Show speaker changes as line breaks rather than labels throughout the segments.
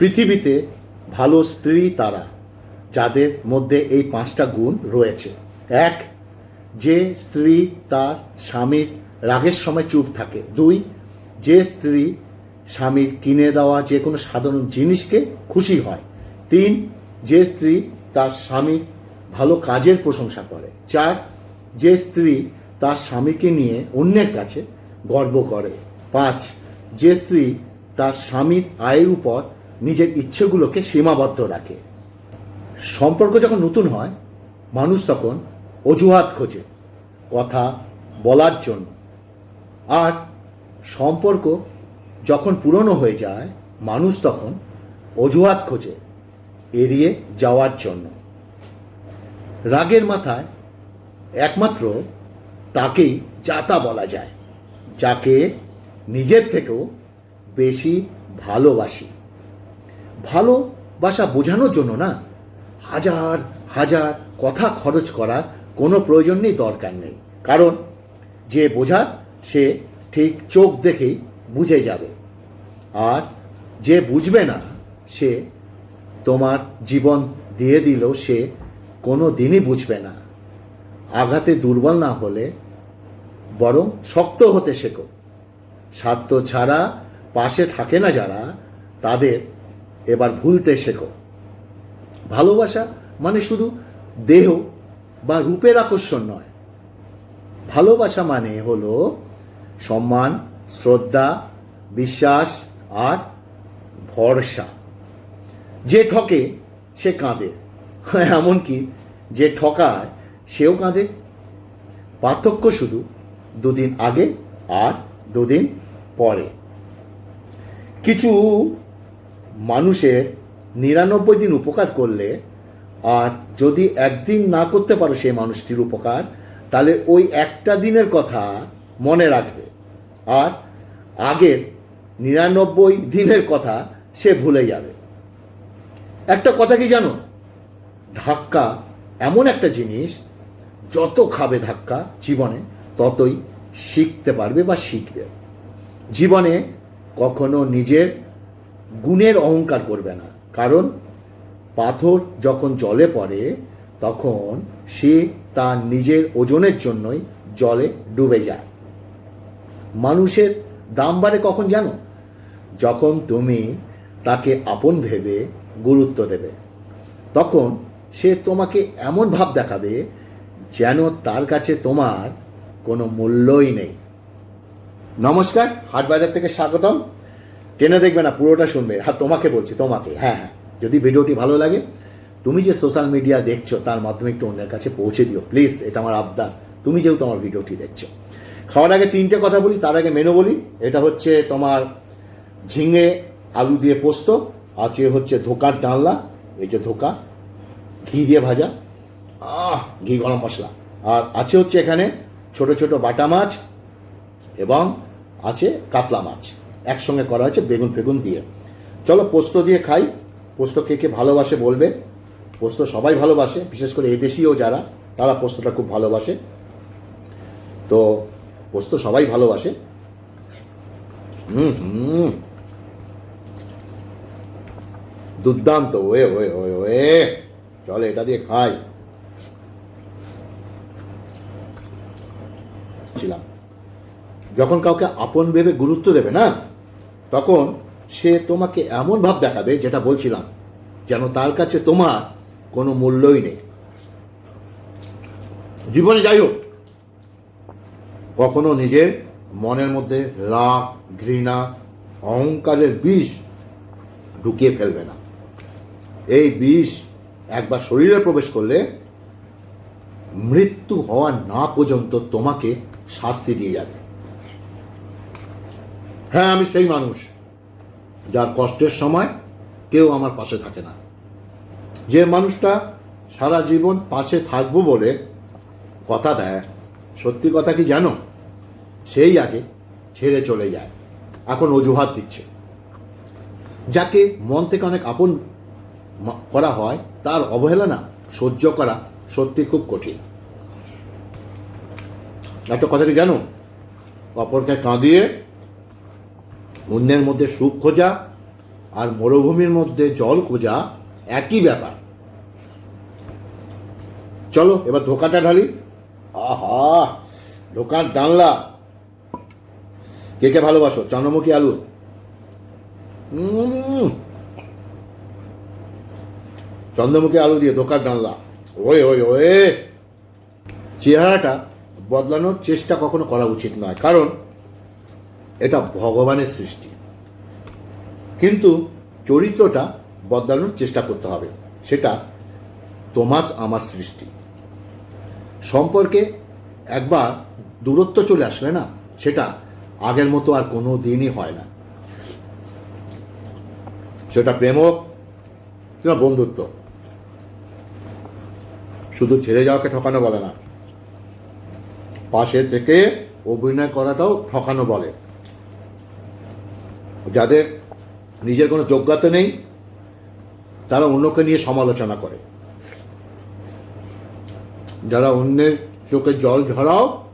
পৃথিবীতে ভালো স্ত্রী তারা, যাদের মধ্যে এই পাঁচটা গুণ রয়েছে। এক, যে স্ত্রী তার স্বামীর রাগের সময় চুপ থাকে। দুই, যে স্ত্রী স্বামীর কিনে দেওয়া যে কোনো সাধারণ জিনিসকে খুশি হয়। তিন, যে স্ত্রী তার স্বামীর ভালো কাজের প্রশংসা করে। চার, যে স্ত্রী তার স্বামীকে নিয়ে অন্যের কাছে গর্ব করে। পাঁচ, যে স্ত্রী তার স্বামীর আয়ের উপর নিজের ইচ্ছেগুলোকে সীমাবদ্ধ রাখে। সম্পর্ক যখন নতুন হয়, মানুষ তখন অজুহাত খোঁজে, কথা বলার জন্য। আর সম্পর্ক যখন পুরনো হয়ে যায়, মানুষ তখন অজুহাত খোঁজে, এড়িয়ে যাওয়ার জন্য। রাগের মাথায় একমাত্র তাকেই যাতা বলা যায়, যাকে নিজের থেকেও বেশি ভালোবাসি। ভালোবাসা বোঝানোর জন্য না, হাজার হাজার কথা খরচ করার কোনো প্রয়োজন নেই, দরকার নেই। কারণ যে বোঝার সে ঠিক চোখ দেখেই বুঝে যাবে। আর যে বুঝবে না, সে তোমার জীবন দিয়ে দিলেও সে কোনো দিনই বুঝবে না। আঘাতে দুর্বল না হলে বরং শক্ত হতে শেখো। স্বার্থ ছাড়া পাশে থাকে না যারা, তাদের এবার ভুলতে শেখো। ভালোবাসা মানে শুধু দেহ বা রূপের আকর্ষণ নয়। ভালোবাসা মানে হলো সম্মান, শ্রদ্ধা, বিশ্বাস আর ভরসা। যে ঠকে সে কাঁদে। এমনকি যে ঠকায় সেও কাঁদে। পার্থক্য শুধু দুদিন আগে আর দুদিন পরে। কিছু মানুষের নিরানব্বই দিন উপকার করলে আর যদি একদিন না করতে পারো সেই মানুষটির উপকার, তাহলে ওই একটা দিনের কথা মনে রাখবে। আর আগের নিরানব্বই দিনের কথা সে ভুলে যাবে। একটা কথা কি জানো? ধাক্কা এমন একটা জিনিস, যত খাবে ধাক্কা জীবনে, ততই শিখতে পারবে বা শিখবে। জীবনে কখনো নিজের গুণের অহংকার করবে না। কারণ পাথর যখন জলে পড়ে, তখন সে তার নিজের ওজনের জন্যই জলে ডুবে যায়। মানুষের দাম বাড়ে কখন জানো? যখন তুমি তাকে আপন ভেবে গুরুত্ব দেবে, তখন সে তোমাকে এমন ভাব দেখাবে যেন তার কাছে তোমার কোনো মূল্যই নেই। নমস্কার, হাটবাজার থেকে স্বাগতম। টেনে দেখবে না, পুরোটা শুনবে। হ্যাঁ তোমাকে বলছি, তোমাকে। হ্যাঁ হ্যাঁ। যদি ভিডিওটি ভালো লাগে, তুমি যে সোশ্যাল মিডিয়া দেখছ, তার মাধ্যমে একটু অন্যের কাছে পৌঁছে দিও। প্লিজ, এটা আমার আবদার। তুমি যেহেতু আমার ভিডিওটি দেখছ। খাওয়ার আগে তিনটে কথা বলি, তার আগে মেনু বলি। এটা হচ্ছে তোমার ঝিঙে, আলু দিয়ে পোস্ত আছে হচ্ছে ধোকার ডালনা। এই যে ধোকা, ঘি দিয়ে ভাজা। আহ, ঘি গরম মশলা। আর আছে হচ্ছে এখানে ছোট ছোট বাটা মাছ এবং আছে কাতলা মাছ। একসঙ্গে করা হয়েছে, বেগুন ফেগুন দিয়ে। চলো পোস্ত দিয়ে খাই। পোস্ত কে কে ভালোবাসে বলবে। পোস্ত সবাই ভালোবাসে, বিশেষ করে এদেশীয় যারা, তারা পোস্তটা খুব ভালোবাসে। তো পোস্ত সবাই ভালোবাসে। হুম হুম। দুর্দান্ত। ওয়ে ওয়ে ওয়ে ওয়ে। চলে এটা দিয়ে খাই। ছিলাম। যখন কাউকে আপন ভেবে গুরুত্ব দেবে না তখন সে তোমাকে এমন ভাব দেখাবে, যেটা বলছিলাম, যেন তার কাছে তোমার কোনো মূল্যই নেই। জীবনে যাই হোক, কখনো নিজের মনের মধ্যে রাগ, ঘৃণা, অহংকারের বিষ ঢুকিয়ে ফেলবে না। এই বিষ একবার শরীরে প্রবেশ করলে মৃত্যু হওয়া না পর্যন্ত তোমাকে শাস্তি দিয়ে যাবে। হ্যাঁ আমি সেই মানুষ। যার কষ্টের সময় কেউ আমার পাশে থাকে না। যে মানুষটা সারা জীবন পাশে থাকব বলে কথা দেয়, সত্যি কথা কি জানো? সেই আগে ছেড়ে চলে যায়। এখন অজুহাত দিচ্ছে। যাকে মন থেকে অনেক আপন করা হয়, তার অবহেলা না সহ্য করা সত্যি খুব কঠিন। একটা কথা কি জানো? অপরকে কাঁদিয়ে অন্যের মধ্যে সুখ খোঁজা আর মরুভূমির মধ্যে জল খোঁজা একই ব্যাপার। চলো, এবার ধোকাটা ঢালি। আহা, ধোকার ডানলা। কে কে ভালোবাসো? চন্দ্রমুখী আলু। চন্দ্রমুখী আলু দিয়ে ধোকার ডানলা। ওই ওই ওয়ে চেহারাটা বদলানোর চেষ্টা কখনো করা উচিত নয়। কারণ এটা ভগবানের সৃষ্টি। কিন্তু চরিত্রটা বদলানোর চেষ্টা করতে হবে। সেটা তোমাস আমার সৃষ্টি। সম্পর্কে একবার দূরত্ব চলে আসলে না, সেটা আগের মতো আর কোনো দিনই হয় না। সেটা প্রেম হোক কিংবা বন্ধুত্ব। শুধু ছেড়ে যাওয়াকে ঠকানো বলে না, পাশে থেকে অভিনয় করাটাও ঠকানো বলে। যাদের নিজের কোনো যোগ্যতা নেই, তারা অন্যকে নিয়ে সমালোচনা করে। যারা অন্যের চোখে জল ঝরাও,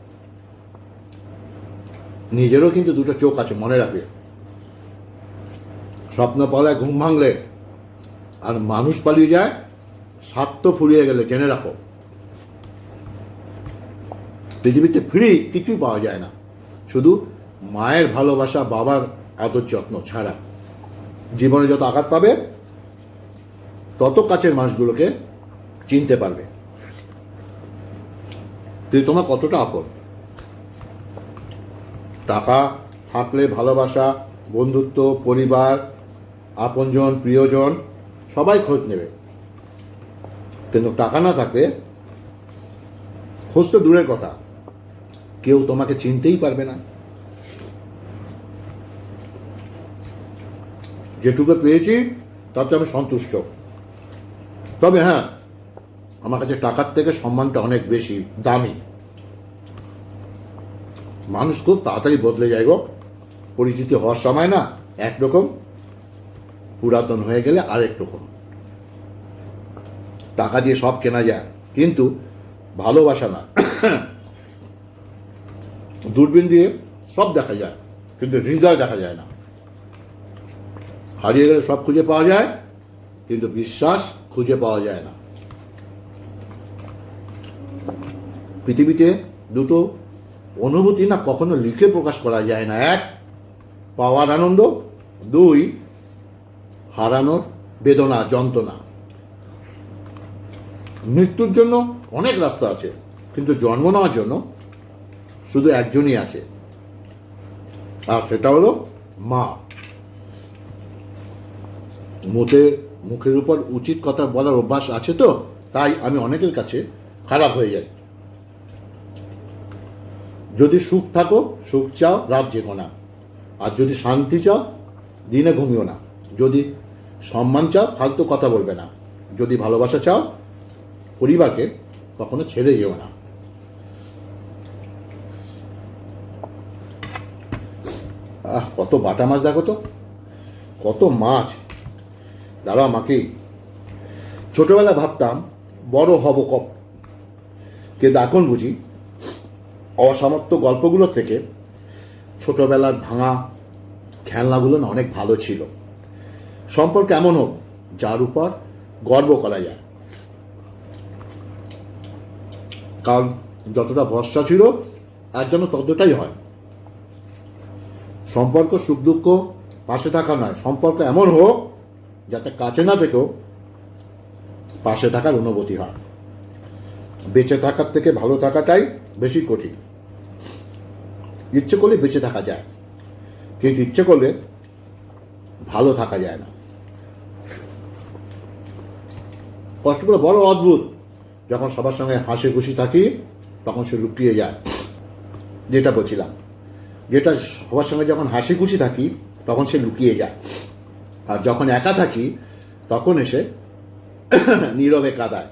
নিজেরও কিন্তু দুটো চোখ আছে মনে রাখবে। স্বপ্ন পালায় ঘুম ভাঙলে আর মানুষ পালিয়ে যায় স্বার্থ ফুরিয়ে গেলে, জেনে রাখো। পৃথিবীতে ফ্রি কিছুই পাওয়া যায় না। শুধু মায়ের ভালোবাসা, বাবার আদর যত্ন ছাড়া। জীবনে যত আঘাত পাবে, তত কাছের মানুষগুলোকে চিনতে পারবে। তুই তোমার কতটা আপন? টাকা থাকলে ভালোবাসা, বন্ধুত্ব, পরিবার, আপনজন, প্রিয়জন, সবাই খোঁজ নেবে। কিন্তু টাকা না থাকলে খোঁজ তো দূরের কথা। কেউ তোমাকে চিনতেই পারবে না। যেটুকু পেয়েছি, তাতে আমি সন্তুষ্ট। তবে হ্যাঁ আমার কাছে টাকার থেকে সম্মানটা অনেক বেশি, দামি। মানুষ খুব তাড়াতাড়ি বদলে যায় গো। পরিচিতি হওয়ার সময় না, একরকম, পুরাতন হয়ে গেলে আরেক রকম টাকা দিয়ে সব কেনা যায়, কিন্তু ভালোবাসা না। দূরবীন দিয়ে সব দেখা যায়, কিন্তু হৃদয় দেখা যায় না। হারিয়ে গেলে সব খুঁজে পাওয়া যায়, কিন্তু বিশ্বাস খুঁজে পাওয়া যায় না। পৃথিবীতে দুটো অনুভূতি না কখনো লিখে প্রকাশ করা যায় না। এক, পাওয়ার আনন্দ, দুই, হারানোর বেদনা, যন্ত্রণা। মৃত্যুর জন্য অনেক রাস্তা আছে, কিন্তু জন্ম নেওয়ার জন্য শুধু একজনই আছে, আর সেটা হলো মা। মুখের মুখের উপর উচিত কথা বলার অভ্যাস আছে তো? তাই আমি অনেকের কাছে খারাপ হয়ে যাই। যদি সুখ থাকো, সুখ চাও, রাত জেগো না। আর যদি শান্তি চাও, দিনে ঘুমিও না। যদি সম্মান চাও, ফালতু কথা বলবে না। যদি ভালোবাসা চাও, পরিবারকে কখনো ছেড়ে যেও না। আহ, কত বাটা মাছ দেখো তো? কত মাছ। দাঁড়া মাকে। ছোটবেলা ভাবতাম, বড় হব কপ কিন্তু এখন বুঝি, অসামর্থ্য গল্পগুলোর থেকে ছোটবেলার ভাঙা খেলনাগুলো না অনেক ভালো ছিল। সম্পর্ক এমন হোক, যার উপর গর্ব করা যায়। কারণ যতটা ভরসা ছিল আর যেন ততটাই হয়। সম্পর্ক সুখ দুঃখ পাশে থাকা নয়, সম্পর্ক এমন হোক যাতে কাছে না থেকেও পাশে থাকার অনুভূতি হয়। বেঁচে থাকার থেকে ভালো থাকাটাই বেশি কঠিন। ইচ্ছে করলে বেঁচে থাকা যায়, কিন্তু ইচ্ছে করলে ভালো থাকা যায় না। কষ্টগুলো বড় অদ্ভুত, যখন সবার সঙ্গে হাসি খুশি থাকি, তখন সে লুকিয়ে যায়, যেটা বলছিলাম। যেটা সবার সঙ্গে যখন হাসি খুশি থাকি, তখন সে লুকিয়ে যায়। আর যখন একা থাকি, তখন এসে নীরবে কাদায়।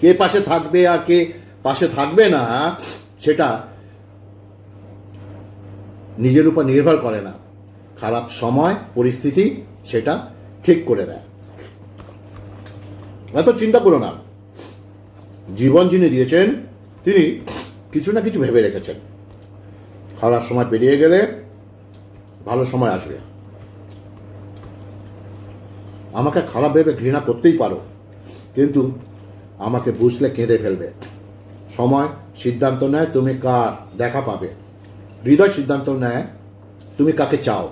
কে পাশে থাকবে আর কে পাশে থাকবে না, সেটা নিজের উপর নির্ভর করে না। খারাপ সময়, পরিস্থিতি, সেটা ঠিক করে দেয়। এত চিন্তা করো না। জীবন যিনি দিয়েছেন, তিনি কিছু না কিছু ভেবে রেখেছেন। খারাপ সময় পেরিয়ে গেলে ভালো সময় আসবে। আমাকে খারাপ ভেবে ঘৃণা করতেই পারো, কিন্তু আমাকে বুঝলে কেঁদে ফেলবে। সময় সিদ্ধান্ত নেয় তুমি কার দেখা পাবে। হৃদয় সিদ্ধান্ত নেয় তুমি কাকে চাও।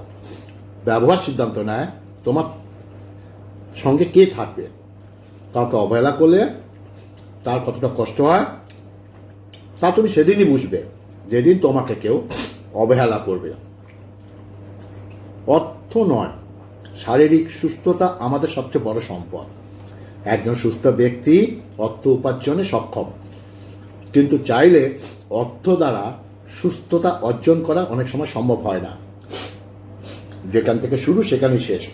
ব্যবহার সিদ্ধান্ত নেয় তোমার সঙ্গে কে থাকবে। কাউকে অবহেলা করলে তার কতটা কষ্ট হয়, তা তুমি সেদিনই বুঝবে, যেদিন তোমাকে কেউ অবহেলা করবে। অর্থ নয় শারীরিক সুস্থতা আমাদের সবচেয়ে বড় সম্পদ। একজন সুস্থ ব্যক্তি অর্থ উপার্জনে সক্ষম। কিন্তু চাইলে অর্থ দ্বারা সুস্থতা অর্জন করা অনেক সময় সম্ভব হয় না। যেখান থেকে শুরু সেখানেই শেষ।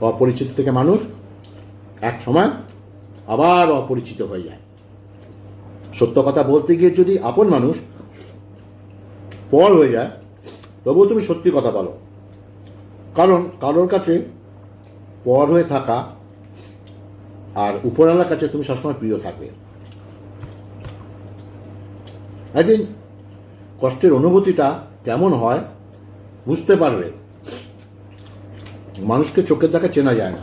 অপরিচিত থেকে মানুষ এক সময় আবার অপরিচিত হয়ে যায়। সত্য কথা বলতে গিয়ে যদি আপন মানুষ পর হয়ে যায়, তবুও তুমি সত্যি কথা বলো। কারণ কারোর কাছে পর হয়ে থাকা আর উপরওয়ালার কাছে তুমি সবসময় প্রিয় থাকবে। একদিন কষ্টের অনুভূতিটা কেমন হয় বুঝতে পারবে মানুষকে চোখের দেখা চেনা যায় না।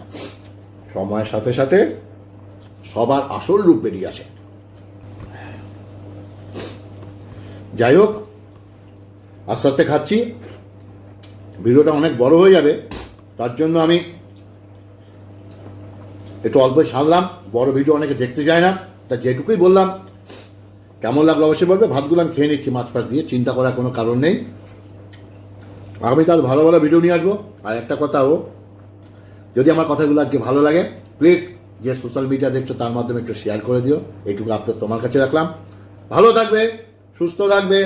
সময়ের সাথে সাথে সবার আসল রূপ বেরিয়ে আসে। যাই হোক, আস্তে আস্তে খাচ্ছি। ভিডিওটা অনেক বড় হয়ে যাবে, তার জন্য আমি একটু অল্প সারলাম বড় ভিডিও অনেকে দেখতে চায় না, তা যেটুকুই বললাম, কেমন লাগল অবশ্যই বলবে, ভাতগুলো আমি খেয়ে নিচ্ছি মাছ ফাছ দিয়ে, চিন্তা করার কোনো কারণ নেই। আগামী তার ভালো ভালো ভিডিও নিয়ে আসব, আর একটা কথাও যদি আমার কথাগুলো আজকে ভালো লাগে প্লিজ যে সোশ্যাল মিডিয়া দেখছ তার মাধ্যমে একটু শেয়ার করে দিও, এইটুকু আপনার তোমার কাছে রাখলাম। ভালো থাকবে, সুস্থ থাকবে,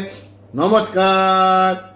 নমস্কার।